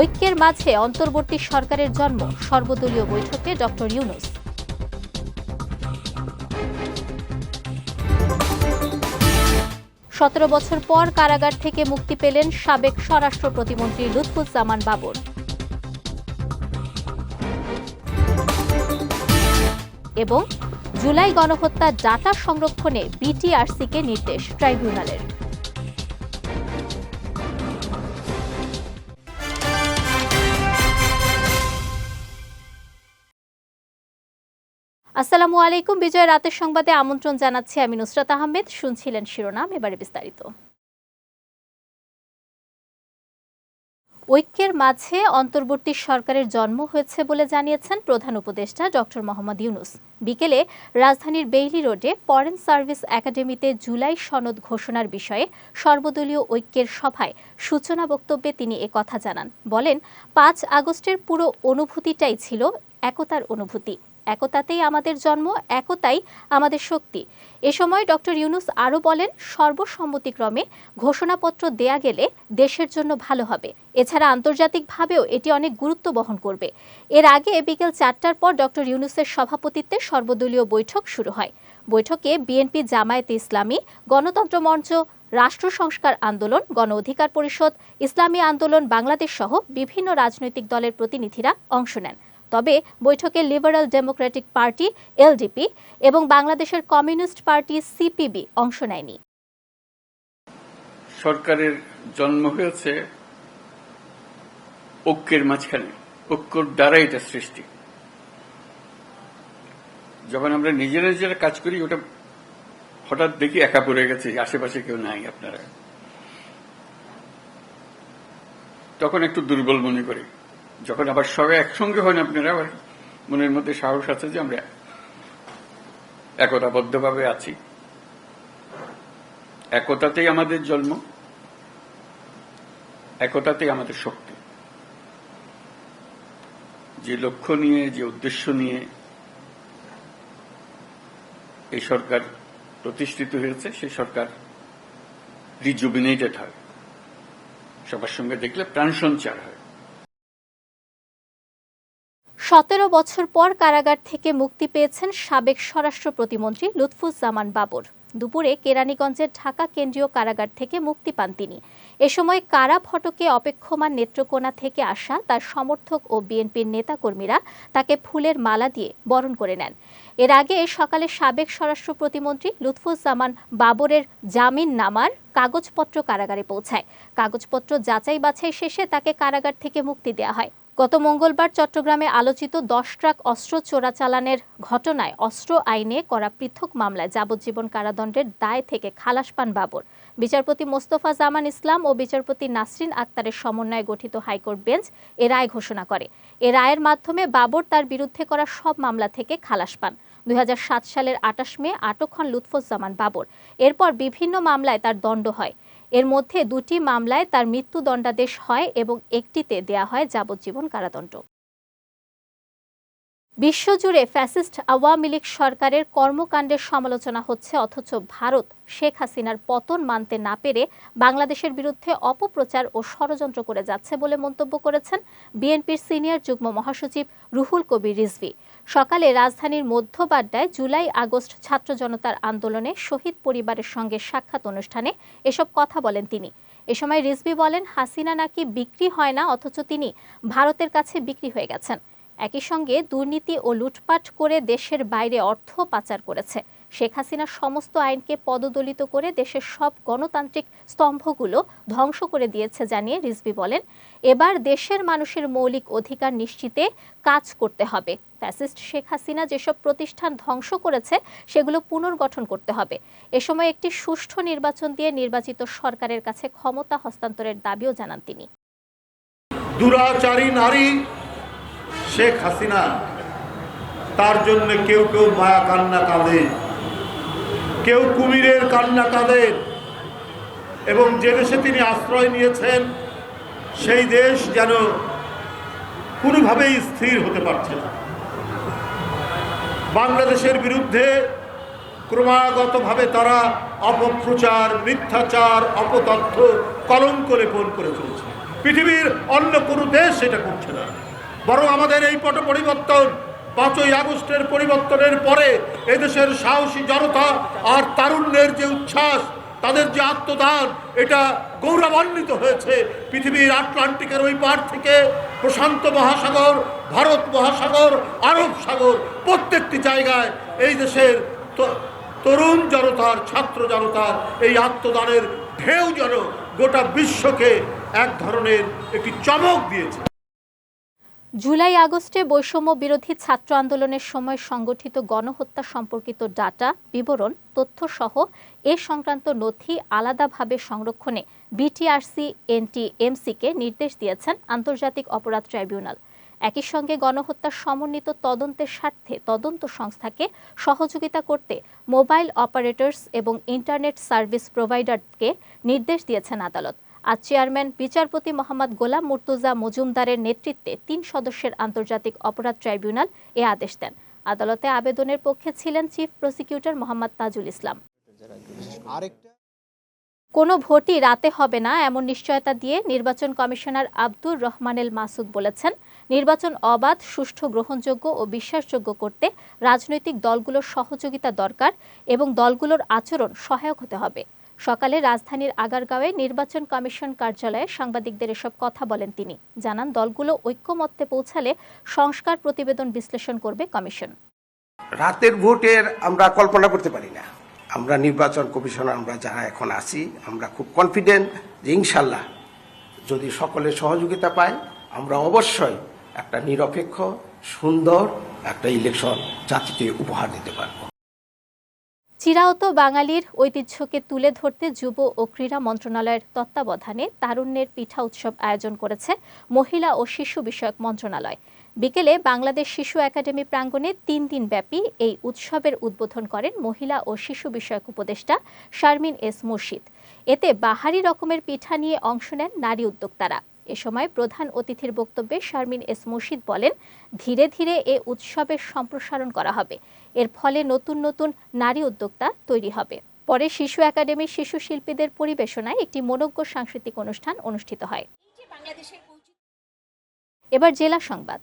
ঐক্যের মাঝে অন্তর্বর্তী সরকারের জন্ম। সর্বদলীয় বৈঠকে ডক্টর ইউনুস। সতেরো বছর পর কারাগার থেকে মুক্তি পেলেন সাবেক স্বরাষ্ট্র প্রতিমন্ত্রী লুৎফুজ্জামান বাবর। এবং জুলাই গণহত্যা ডাটা সংরক্ষণে বিটিআরসিকে নির্দেশ ট্রাইব্যুনালের। আসসালামু আলাইকুম। বিজয় রাতের সংবাদে আমন্ত্রণ জানাচ্ছি আমি নুসরাত আহমেদ। শুনছিলেন শিরোনাম, এবারে বিস্তারিত। ঐক্যের মাঝে অন্তর্বর্তী সরকারের জন্ম হয়েছে বলে জানিয়েছেন প্রধান উপদেষ্টা ডক্টর মোহাম্মদ ইউনুস। বিকেলে রাজধানীর বেইলি রোডে ফরেন সার্ভিস একাডেমিতে জুলাই সনদ ঘোষণার বিষয়ে সর্বদলীয় ঐক্যের সভায় সূচনা বক্তব্যে তিনি কথা জানান। বলেন, পাঁচ আগস্টের পুরো অনুভূতিটাই ছিল একতার অনুভূতি। একতাতেই আমাদের জন্ম, একতাই আমাদের শক্তি। এ সময় ডক্টর ইউনুস আরও বলেন, সর্বসম্মতিক্রমে ঘোষণাপত্র দেয়া গেলে দেশের জন্য ভালো হবে। এছাড়া আন্তর্জাতিকভাবেও এটি অনেক গুরুত্ব বহন করবে। এর আগে বিকেল চারটার পর ডক্টর ইউনুসের সভাপতিত্বে সর্বদলীয় বৈঠক শুরু হয়। বৈঠকে বিএনপি জামায়াতে ইসলামী, গণতন্ত্র মঞ্চ, রাষ্ট্র সংস্কার আন্দোলন, গণ অধিকার পরিষদ, ইসলামী আন্দোলন, বাংলাদেশ সহ বিভিন্ন রাজনৈতিক দলের প্রতিনিধিরা অংশ নেন। তবে বৈঠকে লিবারাল ডেমোক্রেটিক পার্টি, এলডিপি এবং বাংলাদেশের কমিউনিস্ট পার্টি, সিপিবি অংশ নেয়নি। সরকারের জন্ম হয়েছে ঐক্যের মাঝখানে, ঐক্যর দ্বারা এটা সৃষ্টি। যখন আমরা নিজেরা নিজেরা কাজ করি, ওটা হঠাৎ দেখি একা পড়ে গেছে, আশেপাশে কেউ নাই আপনারা। তখন একটু দুর্বল মনে করি। যখন আবার সবাই একসঙ্গে হন আপনারা আবার মনের মধ্যে সাহস আছে যে আমরা একতাবদ্ধভাবে আছি। একতাতেই আমাদের জন্ম, একতাতেই আমাদের শক্তি। যে লক্ষ্য নিয়ে, যে উদ্দেশ্য নিয়ে এই সরকার প্রতিষ্ঠিত হয়েছে, সেই সরকার রিজুবিনেটেড হয়। সবার সঙ্গে দেখলে প্রাণ সঞ্চার হয়। সতেরো বছর পর কারাগার থেকে মুক্তি পেয়েছেন সাবেক স্বরাষ্ট্র প্রতিমন্ত্রী লুৎফুজ্জামান বাবর। দুপুরে কেরানীগঞ্জের ঢাকা কেন্দ্রীয় কারাগার থেকে মুক্তি পান তিনি। এ সময় কারা ফটকে অপেক্ষমান নেত্রকোনা থেকে আসা তার সমর্থক ও বিএনপির নেতাকর্মীরা তাকে ফুলের মালা দিয়ে বরণ করে নেন। এর আগে সকালে সাবেক স্বরাষ্ট্র প্রতিমন্ত্রী লুৎফুজ্জামান বাবরের জামিন নামার কাগজপত্র কারাগারে পৌঁছায়। কাগজপত্র যাচাই বাছাই শেষে তাকে কারাগার থেকে মুক্তি দেওয়া হয়। গত মঙ্গলবার চট্টগ্রামে আলোচিত দশ ট্রাক অস্ত্র চোরাচালানের ঘটনায় অস্ত্র আইনে করা পৃথক মামলায় যাবজ্জীবন কারাদণ্ডের দায় থেকে খালাস পান বাবর। বিচারপতি মোস্তফা জামান ইসলাম ও বিচারপতি নাসরিন আক্তারের সমন্বয়ে গঠিত হাইকোর্ট বেঞ্চ এ রায় ঘোষণা করে। এ রায়ের মাধ্যমে বাবর তার বিরুদ্ধে করা সব মামলা থেকে খালাস পান। দুই হাজার সাত সালের আটাশ মে আটক হন লুৎফুজ্জামান বাবর। এরপর বিভিন্ন মামলায় তার দণ্ড হয়। এর মধ্যে দুটি মামলায় তার মৃত্যুদণ্ডাদেশ হয় এবং একটিতে দেয়া হয় যাবজ্জীবন কারাদণ্ড। বিশ্বজুড়ে ফ্যাসিস্ট আওয়ামী লীগ সরকারের কর্মকাণ্ডের সমালোচনা হচ্ছে, অথচ ভারত শেখ হাসিনার পতন মানতে না পেরে বাংলাদেশের বিরুদ্ধে অপপ্রচার ও ষড়যন্ত্র করে যাচ্ছে বলে মন্তব্য করেছেন বিএনপির সিনিয়র যুগ্ম মহাসচিব রুহুল কবির রিজভি। সকালে রাজধানীর মধ্যবাড্ডায় জুলাই আগস্ট ছাত্র জনতার আন্দোলনে শহীদ পরিবারের সঙ্গে সাক্ষাৎ অনুষ্ঠানে এসব কথা বলেন তিনি। এ সময় রিজভি বলেন, হাসিনা নাকি বিক্রি হয় না, অথচ তিনি ভারতের কাছে বিক্রি হয়ে গেছেন। একই সঙ্গে দুর্নীতি ও লুটপাট করে দেশের বাইরে অর্থ পাচার করেছে। শেখ হাসিনা সমস্ত আইনকে পদদলিত করে দেশের সব গণতান্ত্রিক স্তম্ভগুলো ধ্বংস করে দিয়েছে জানিয়ে রিজভি বলেন, এবার দেশের মানুষের মৌলিক অধিকার নিশ্চিতে কাজ করতে হবে। ফ্যাসিস্ট শেখ হাসিনা যেসব প্রতিষ্ঠান ধ্বংস করেছে, সেগুলো পুনর্গঠন করতে হবে। এ সময় একটি সুষ্ঠু নির্বাচন দিয়ে নির্বাচিত সরকারের কাছে ক্ষমতা হস্তান্তরের দাবিও জানান তিনি। দুরাচারী নারী শেখ হাসিনা, তার জন্য কেউ কেউ মায়া কান্না কাঁদে। কেউ কুমিরের কান্না কাঁদে এবং যে দেশে তিনি আশ্রয় নিয়েছেন, সেই দেশ যেন কোনোভাবেই স্থির হতে পারছে না। বাংলাদেশের বিরুদ্ধে ক্রমাগতভাবে তারা অপপ্রচার, মিথ্যাচার, অপতথ্য, কলঙ্ক লেপন করে চলছে। পৃথিবীর অন্য কোনো দেশ সেটা করছে না। বরং আমাদের এই পট পরিবর্তন পাঁচই আগস্টের পরিবর্তনের পরে এদেশের সাহসী জনতা আর তারুণ্যের যে উচ্ছ্বাস, তাদের যে আত্মদান, এটা গৌরবান্বিত হয়েছে। পৃথিবীর আটলান্টিকের ওই পার থেকে প্রশান্ত মহাসাগর, ভারত মহাসাগর, আরব সাগর, প্রত্যেকটি জায়গায় এই দেশের তরুণ জনতার, ছাত্র জনতার এই আত্মদানের ঢেউ যেন গোটা বিশ্বকে এক ধরনের একটি চমক দিয়েছে। জুলাই আগস্টে বৈষম্য বিরোধী ছাত্র আন্দোলনের সময় সংগঠিত গণহত্যা সম্পর্কিত ডাটা, বিবরণ, তথ্যসহ এ সংক্রান্ত নথি আলাদাভাবে সংরক্ষণে বিটিআরসি, এনটিএমসিকে নির্দেশ দিয়েছেন আন্তর্জাতিক অপরাধ ট্রাইব্যুনাল। একই সঙ্গে গণহত্যার সমন্বিত তদন্তের স্বার্থে তদন্ত সংস্থাকে সহযোগিতা করতে মোবাইল অপারেটরস এবং ইন্টারনেট সার্ভিস প্রোভাইডারকে নির্দেশ দিয়েছেন আদালত। আজ চেয়ারম্যান বিচারপতি মোহাম্মদ গোলাম মুর্তুজা মজুমদারের নেতৃত্বে তিন সদস্যের আন্তর্জাতিক অপরাধ ট্রাইব্যুনাল এ আদেশ দেন। আদালতে আবেদনের পক্ষে ছিলেন চিফ প্রসিকিউটর মোহাম্মদ তাজুল ইসলাম। কোনো ভোটই রাতে হবে না এমন নিশ্চয়তা দিয়ে নির্বাচন কমিশনার আব্দুর রহমানেল মাসুদ বলেছেন নির্বাচন অবাধ সুষ্ঠু গ্রহণযোগ্য ও বিশ্বাসযোগ্য করতে রাজনৈতিক দলগুলোর সহযোগিতা দরকার এবং দলগুলোর আচরণ সহায়ক হতে হবে। সকালে রাজধানীর আগারগাঁওয়ে নির্বাচন কমিশন কার্যালয়ে সাংবাদিকদের এসব কথা বলেন তিনি। জানান, দলগুলো ঐক্যমত্যে পৌঁছালে সংস্কার প্রতিবেদন বিশ্লেষণ করবে কমিশন। রাতের ভোটের আমরা কল্পনা করতে পারি না। আমরা নির্বাচন কমিশন, আমরা যারা এখন আছি, আমরা খুব কনফিডেন্ট যে ইনশাল্লাহ যদি সকলের সহযোগিতা পাই আমরা অবশ্যই একটা নিরপেক্ষ, সুন্দর একটা ইলেকশন জাতিকে উপহার দিতে পারব। চিরায়ত বাঙালির ঐতিহ্যকে তুলে ধরতে যুব ও ক্রীড়া মন্ত্রণালয়ের তত্ত্বাবধানে তারুণ্যের পিঠা উৎসব আয়োজন করেছে মহিলা ও শিশু বিষয়ক মন্ত্রণালয়। বিকেলে বাংলাদেশ শিশু একাডেমি প্রাঙ্গণে তিন দিন ব্যাপী এই উৎসবের উদ্বোধন করেন মহিলা ও শিশু বিষয়ক উপদেষ্টা শারমিন এস মুর্শিদ। এতে বাহারি রকমের পিঠা নিয়ে অংশ নেন নারী উদ্যোক্তারা। এ সময় প্রধান অতিথির বক্তব্যে শারমিন এস মুর্শিদ বলেন ধীরে ধীরে এ উৎসবের সম্প্রসারণ করা হবে। এর ফলে নতুন নতুন নারী উদ্যোক্তা তৈরি হবে। পরে শিশু একাডেমি শিশু শিল্পীদের পরিবেশনায় একটি মনোজ্ঞ সাংস্কৃতিক অনুষ্ঠান অনুষ্ঠিত হয়। এবার জেলা সংবাদ।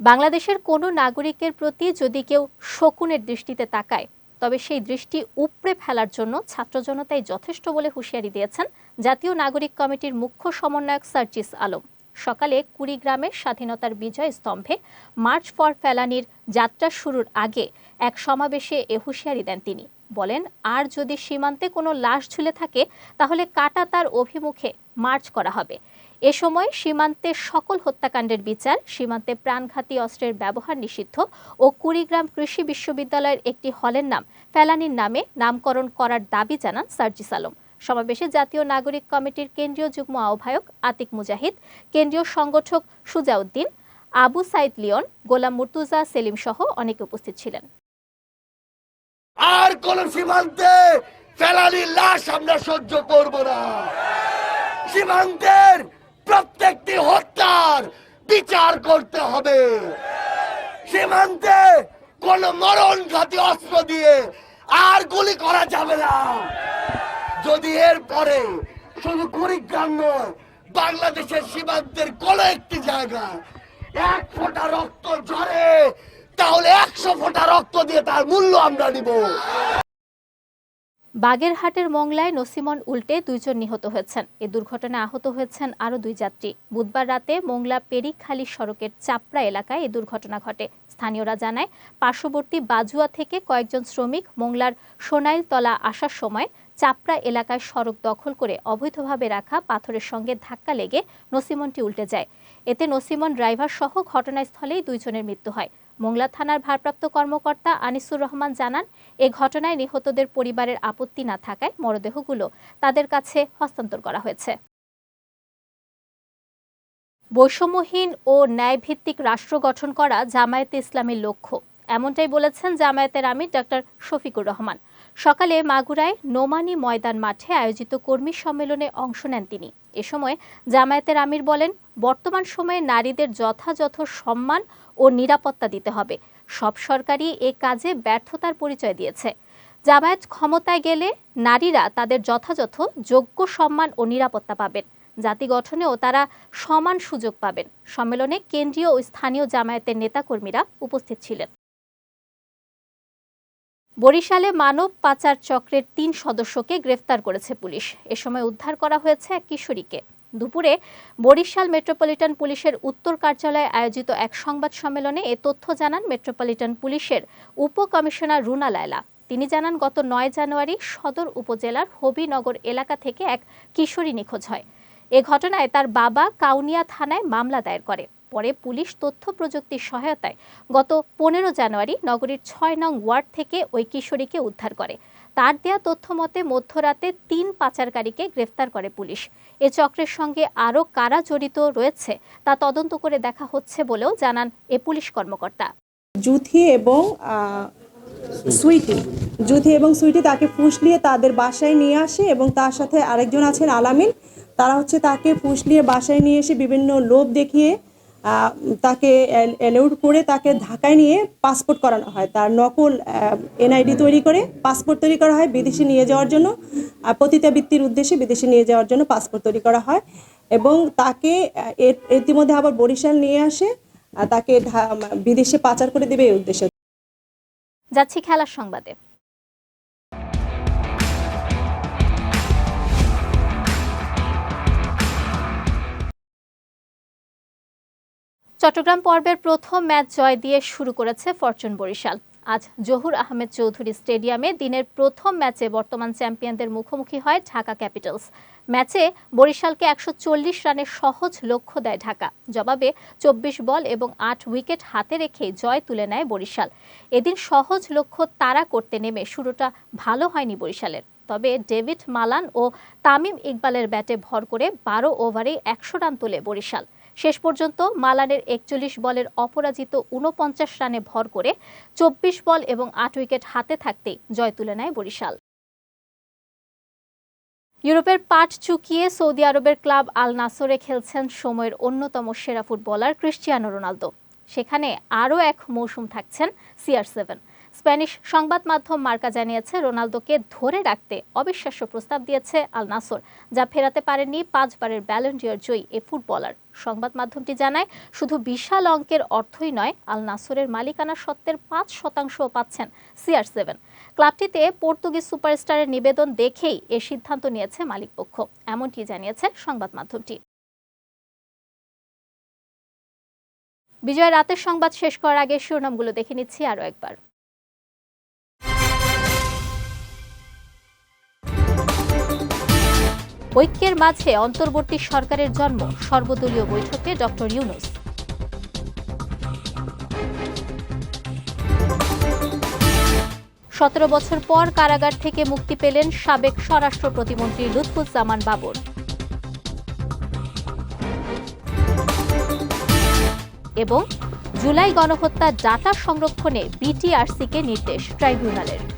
বাংলাদেশের কোনো নাগরিকের প্রতি যদি কেউ শকুনের দৃষ্টিতে তাকায়, তবে সেই দৃষ্টি উপড়ে ফেলার জন্য ছাত্র জনতাই যথেষ্ট বলে হুঁশিয়ারি দিয়েছেন জাতীয় নাগরিক কমিটির মুখ্য সমন্বয়ক সার্জিস আলম। সকালে কুড়িগ্রামের স্বাধীনতার বিজয় স্তম্ভে মার্চ ফর ফেলানির যাত্রা শুরুর আগে এক সমাবেশে এ হুঁশিয়ারি দেন তিনি। বলেন, আর যদি সীমান্তে কোনো লাশ ঝুলে থাকে, তাহলে কাটা তার অভিমুখে মার্চ করা হবে। এ সময় সীমান্তে সকল হত্যাকাণ্ডের বিচার, সীমান্তে প্রাণঘাতী অস্ত্রের ব্যবহার নিষিদ্ধ ও কুড়িগ্রাম কৃষি বিশ্ববিদ্যালয়ের একটি হলের নাম, ফেলানির নামে নামকরণ করার দাবি জানান সার্জিস আলম। সমাবেশে জাতীয় নাগরিক কমিটির কেন্দ্রীয় যুগ্ম আহ্বায়ক আতিক মুজাহিদ, কেন্দ্রীয় সংগঠক সুজাউদ্দিন, আবু সাইদ লিয়ন গোলাম মুর্তুজা সেলিম সহ অনেকে উপস্থিত ছিলেন। আর কোন সীমান্তে ফেলানির লাশ আমরা সহ্য করব না। সীমান্তের প্রত্যেকটি হত্যার বিচার করতে হবে। সীমান্তে কোন মরণ ঘাতী অস্ত্র দিয়ে আর গুলি করা যাবে না। যদি এর পরে শুধু কুড়িগ্রাম নয়, বাংলাদেশের সীমান্তের কোন একটি জায়গায় এক ফোঁটা রক্ত ঝরে, তাহলে একশো ফোঁটা রক্ত দিয়ে তার মূল্য আমরা নিব। বাগেরহাটের মংলায় নসিমন উল্টে দুইজন নিহত হয়েছেন। এ দুর্ঘটনায় আহত হয়েছেন আরও দুই যাত্রী। বুধবার রাতে মোংলা পেরিখালি সড়কের চাপড়া এলাকায় এ দুর্ঘটনা ঘটে। স্থানীয়রা জানায়, পার্শ্ববর্তী বাজুয়া থেকে কয়েকজন শ্রমিক মোংলার সোনাইলতলা আসার সময় চাপড়া এলাকায় সড়ক দখল করে অবৈধভাবে রাখা পাথরের সঙ্গে ধাক্কা লেগে নসিমনটি উল্টে যায়। এতে নসিমন ড্রাইভার সহ ঘটনাস্থলেই দুইজনের মৃত্যু হয়। মোংলা থানার ভারপ্রাপ্ত কর্মকর্তা আনিসুর রহমান জানান, এ ঘটনায় নিহতদের পরিবারের আপত্তি না থাকায় মরদেহগুলো তাদের কাছে হস্তান্তর করা হয়েছে। বৈষম্যহীন ও ন্যায়ভিত্তিক রাষ্ট্র গঠন করা জামায়াতে ইসলামের লক্ষ্য। এমনটাই বলেছেন জামায়াতের আমির ডক্টর শফিকুর রহমান। সকালে মাগুরায় নোমানি ময়দান মাঠে আয়োজিত কর্মী সম্মেলনে অংশ নেন তিনি। এ সময় জামায়াতের আমির বলেন, বর্তমান সময়ে নারীদের যথাযথ সম্মান ও নিরাপত্তা দিতে হবে। সব সরকারই এ কাজে ব্যর্থতার পরিচয় দিয়েছে। জামায়াত ক্ষমতায় গেলে নারীরা তাদের যথাযথ যোগ্য সম্মান ও নিরাপত্তা পাবেন। জাতি গঠনেও তারা সমান সুযোগ পাবেন। সম্মেলনে কেন্দ্রীয় ও স্থানীয় জামায়াতের নেতাকর্মীরা উপস্থিত ছিলেন। বরিশালে মানব পাচার চক্রের তিন সদস্যকে গ্রেফতার করেছে পুলিশ। এ সময় উদ্ধার করা হয়েছে এক কিশোরীকে। দুপুরে বরিশাল মেট্রোপলিটন পুলিশের উত্তর কার্যালয়ে আয়োজিত এক সংবাদ সম্মেলনে এ তথ্য জানান মেট্রোপলিটন পুলিশের উপ কমিশনার রুনা লায়লা। তিনি জানান, গত নয় জানুয়ারি সদর উপজেলার হবিনগর এলাকা থেকে এক কিশোরী নিখোঁজ হয়। এ ঘটনায় তার বাবা কাউনিয়া থানায় মামলা দায়ের করে। পরে পুলিশ তথ্য প্রযুক্তির সহায়তায় গত পনেরো জানুয়ারি নগরীর ছয় নং ওয়ার্ড থেকে ওই কিশোরীকে উদ্ধার করে। তার দেয়া তথ্য মতে, মধ্যরাতে তিন পাচারকারীকে গ্রেফতার করে পুলিশ। এ চক্রের সঙ্গে আরও কারা জড়িত রয়েছে, তা তদন্ত করে দেখা হচ্ছে বলেও জানান এ পুলিশ কর্মকর্তা। জুথি এবং সুইটি। জুথি এবং সুইটি তাকে ফুসলিয়ে তাদের বাসায় নিয়ে আসে এবং তার সাথে আরেকজন আছেন আলামিন। তারা হচ্ছে তাকে ফুসলিয়ে বাসায় নিয়ে এসে বিভিন্ন লোভ দেখিয়ে তাকে অ্যালাউড করে তাকে ঢাকায় নিয়ে পাসপোর্ট করানো হয়। তার নকল এনআইডি তৈরি করে পাসপোর্ট তৈরি করা হয় বিদেশে নিয়ে যাওয়ার জন্য। পতিতাবৃত্তির উদ্দেশ্যে বিদেশে নিয়ে যাওয়ার জন্য পাসপোর্ট তৈরি করা হয়। এবং তাকে ইতিমধ্যে আবার বরিশাল নিয়ে আসে। তাকে বিদেশে পাচার করে দেবে এই উদ্দেশ্যে। যাচ্ছি খেলার সংবাদে। চট্টগ্রাম পর্বের প্রথম ম্যাচ জয় দিয়ে শুরু করেছে ফরচুন বরিশাল। আজ জহুর আহমেদ চৌধুরী স্টেডিয়ামে দিনের প্রথম ম্যাচে বর্তমান চ্যাম্পিয়নদের মুখোমুখি হয় ঢাকা ক্যাপিটালস। ম্যাচে বরিশালকে একশো রানের সহজ লক্ষ্য দেয় ঢাকা। জবাবে চব্বিশ বল এবং আট উইকেট হাতে রেখে জয় তুলে নেয় বরিশাল। এদিন সহজ লক্ষ্য তাড়া করতে নেমে শুরুটা ভালো হয়নি বরিশালের। তবে ডেভিড মালান ও তামিম ইকবালের ব্যাটে ভর করে বারো ওভারে একশো রান তোলে বরিশাল। শেষ পর্যন্ত মালানের একচল্লিশ বলের অপরাজিত উনপঞ্চাশ রানে ভর করে চব্বিশ বল এবং আট উইকেট হাতে থাকতেই জয় তুলে নেয় বরিশাল। ইউরোপের পাট চুকিয়ে সৌদি আরবের ক্লাব আল নাসরে খেলছেন সময়ের অন্যতম সেরা ফুটবলার ক্রিশ্চিয়ানো রোনালদো। সেখানে আরও এক মৌসুম থাকছেন সিআর সেভেন। স্প্যানিশ সংবাদ মাধ্যম মার্কা জানিয়েছে, রোনালদোকে ধরে রাখতে অবিশ্বাস্য প্রস্তাব দিয়েছে আল নাসর, যা ফেরাতে পারেনি পাঁচবারের ব্যালেন্ডিয়ার জয়ী এ ফুটবলার। সংবাদ মাধ্যমটি জানায়, শুধু বিশাল অঙ্কের অর্থই নয়, আল নাসরের মালিকানা সত্ত্বের পাঁচ শতাংশও পাচ্ছেন সিআর সেভেন। ক্লাবটিতে পর্তুগিজ সুপারস্টারের নিবেদন দেখেই এ সিদ্ধান্ত নিয়েছে মালিকপক্ষ এমনটি জানিয়েছে সংবাদ মাধ্যমটি। বিজয় রাতের সংবাদ শেষ করার আগে শিরোনামগুলো দেখে নিচ্ছি আরও একবার। ঐক্যের মাঝে অন্তর্বর্তী সরকারের জন্ম, সর্বদলীয় বৈঠকে ডক্টর ইউনুস। সতেরো বছর পর কারাগার থেকে মুক্তি পেলেন সাবেক স্বরাষ্ট্র প্রতিমন্ত্রী লুৎফুজ্জামান বাবর। এবং জুলাই গণহত্যা ডাটা সংরক্ষণে বিটিআরসিকে নির্দেশ ট্রাইব্যুনালের।